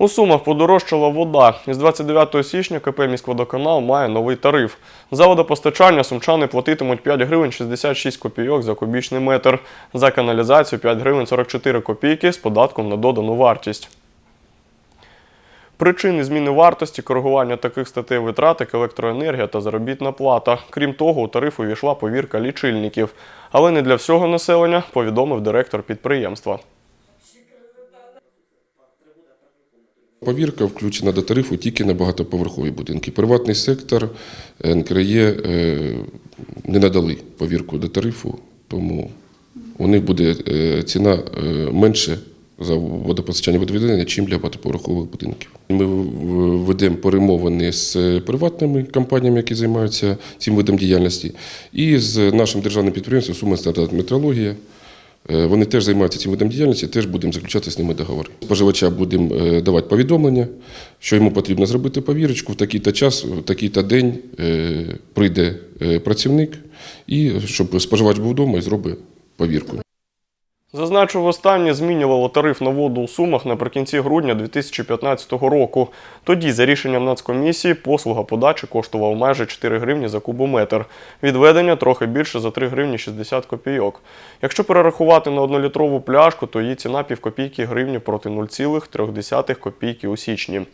У Сумах подорожчала вода. Із 29 січня КП «Міськводоканал» має новий тариф. За водопостачання сумчани платитимуть 5 гривень 66 копійок за кубічний метр. За каналізацію 5 гривень 44 копійки з податком на додану вартість. Причини зміни вартості коригування таких статей витрат, як електроенергія та заробітна плата. Крім того, у тариф увійшла повірка лічильників. Але не для всього населення, повідомив директор підприємства. Повірка включена до тарифу тільки на багатоповерхові будинки. Приватний сектор НКРЄ е, не надали повірку до тарифу, тому у них буде е, ціна е, менше за водопостачання водовідведення, ніж для багатоповерхових будинків. Ми ведемо перемовини з приватними компаніями, які займаються цим видом діяльності, і з нашим державним підприємством Сума метрологія. Е, Вони теж займаються цим видом діяльності, теж будемо заключати з ними договори. Споживача будемо е, давати повідомлення, що йому потрібно зробити повірочку, в такий-то час, в такий-то день е, прийде працівник, і щоб споживач був вдома і зробить повірку. Зазначу, востаннє змінювало тариф на воду у Сумах наприкінці грудня 2015 року. Тоді, за рішенням Нацкомісії, послуга подачі коштувала майже 4 гривні за кубометр. Відведення трохи більше за 3 гривні 60 копійок. Якщо перерахувати на однолітрову пляшку, то її ціна півкопійки гривні проти 0,3 копійки у січні.